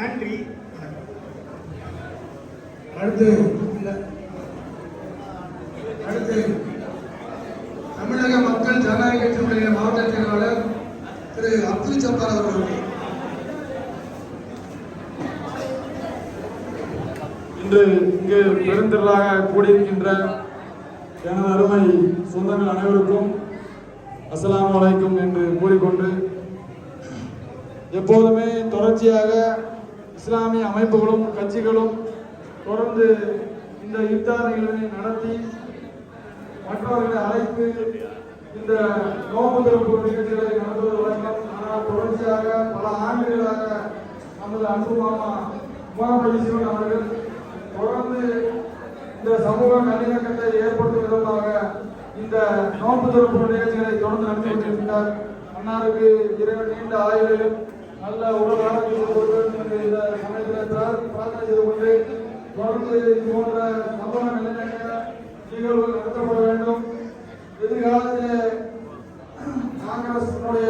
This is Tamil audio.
நன்றி அடுத்து. அடுத்து தமிழக மக்கள் ஜனநாயக கட்சியினுடைய மாவட்ட செயலாளர் திரு அப்துல் ஜப்பார் அவர்கள் இன்று இங்கு பெருந்திரளாக கூடியிருக்கின்ற எனது அருமை சொந்தங்கள் அனைவருக்கும் அஸ்ஸலாமு அலைக்கும் என்று கூறிக்கொண்டு எப்போதுமே தொடர்ச்சியாக இஸ்லாமிய அமைப்புகளும் கட்சிகளும் தொடர்ந்து இந்த இஃப்தார் நிகழ்வினை நடத்தி மற்றவர்களை அழைத்து இந்த நோம்பு திறப்பு நிகழ்ச்சிகளை நடத்துவது வழக்கம். ஆனால் தொடர்ச்சியாக பல ஆண்டுகளாக நமது அன்பு மாமா உமாபதி சிவன் அவர்கள் தொடர்ந்து இந்த சமூக நல்லிணக்கத்தை ஏற்படுத்தும் விதமாக இந்த நோன்பு திறப்பு நிகழ்ச்சிகளை தொடர்ந்து நடத்தி கொண்டிருக்கிறார். அன்னாருக்கு இரவு நீண்ட ஆயுளையும் நல்ல வந்து இது போன்ற சமூக நல்லிணக்க நிகழ்வு நடத்தப்பட வேண்டும். எதிர்காலத்தில் காங்கிரசினுடைய